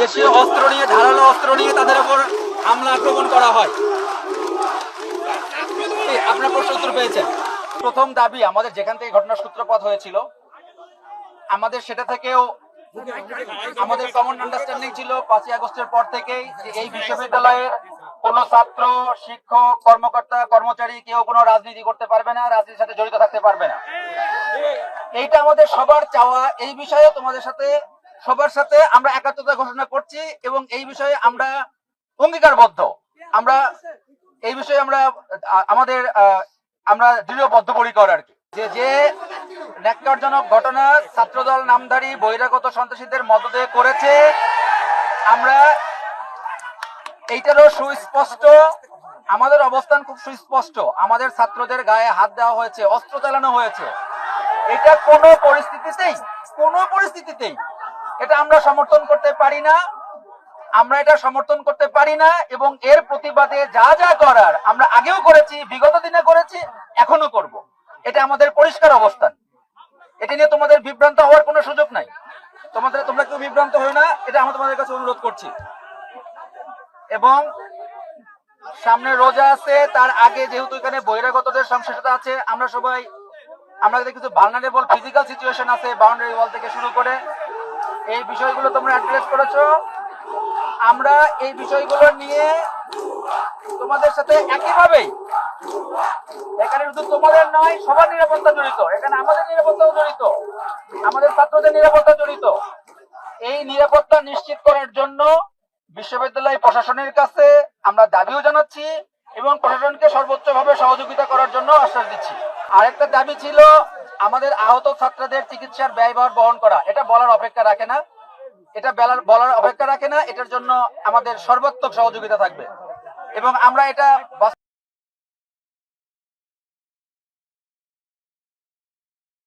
দেশীয় অস্ত্র নিয়ে, ধারালো অস্ত্র নিয়ে তাদের উপর হামলা আক্রমণ করা হয়। আপনার প্রশ্ন উত্তর পেয়েছেন। প্রথম দাবি, আমাদের যেখান থেকে ঘটনার সূত্রপাত হয়েছিল, আমাদের সেটা থেকেও আমাদের কমন আন্ডারস্ট্যান্ডিং ছিল পাঁচই আগস্টের পর থেকেই এই বিশ্ববিদ্যালয়ের কোন ছাত্র, শিক্ষক, কর্মকর্তা, কর্মচারী কেউ কোনো রাজনীতি করতে পারবে না, রাজনীতির সাথে জড়িত থাকতে পারবে না। এইটা আমাদের সবার চাওয়া। এই বিষয়ে তোমাদের সাথে সবার সাথে আমরা একাত্মতা ঘোষণা করছি এবং এই বিষয়ে আমরা অঙ্গীকারবদ্ধ। আমরা এই বিষয়ে আমরা, আমাদের আমরা দৃঢ় বদ্ধপরিকর আর কি। যে যে ন্যাক্কারজনক ঘটনা ছাত্রদল নামধারী বহিরাগত সন্ত্রাসীদের মদতে করেছে, আমরা এইটারও সুস্পষ্ট, আমাদের অবস্থান খুব সুস্পষ্ট। আমাদের ছাত্রদের গায়ে হাত দেওয়া হয়েছে, অস্ত্র চালানো হয়েছে। এটা কোনো পরিস্থিতিতেই কোনো পরিস্থিতিতেই এটা আমরা সমর্থন করতে পারি না। আমরা এটা সমর্থন করতে পারি না এবং এর প্রতিবাদে যা যা করার আমরা আগেও করেছি, বিগত দিনে করেছি এখনও করব। এটা আমাদের পরিষ্কার অবস্থান। এটা নিয়ে তোমাদের বিভ্রান্ত হওয়ার কোনো সুযোগ নাই। তোমাদের তোমরা কেউ বিভ্রান্ত হও না, এটা আমরা তোমাদের কাছে অনুরোধ করছি। এবং সামনে রোজা আছে, তার আগে যেহেতু এখানে বহিরাগতদের সংশ্লিষ্টতা আছে, আমরা সবাই আমরা কিছু ভালনারেবল ফিজিক্যাল সিচুয়েশন আছে বাউন্ডারি ওয়াল থেকে শুরু করে এই বিষয়গুলো তোমরা অ্যাড্রেস করেছ। আমরা এই বিষয়গুলো নিয়ে তোমাদের সাথে একইভাবেই, এখানে শুধু তোমাদের নয়, সবার নিরাপত্তা জড়িত। এখানে আমাদের নিরাপত্তাও জড়িত, আমাদের ছাত্রদের নিরাপত্তা জড়িত। এই নিরাপত্তা নিশ্চিত করার জন্য বিশ্ববিদ্যালয় প্রশাসনের কাছে আমরা দাবিও জানাচ্ছি এবং প্রশাসনকে সর্বোচ্চভাবে সহযোগিতা করার জন্য আশ্বাস দিচ্ছি। আরেকটা দাবি ছিল আমাদের আহত ছাত্রদের চিকিৎসার ব্যয়ভার বহন করা, এটা বলার অপেক্ষা রাখে না। এটা বেলার, বলার অপেক্ষা রাখে না, এটার জন্য আমাদের সর্বোত্তম সহযোগিতা থাকবে। এবং আমরা এটা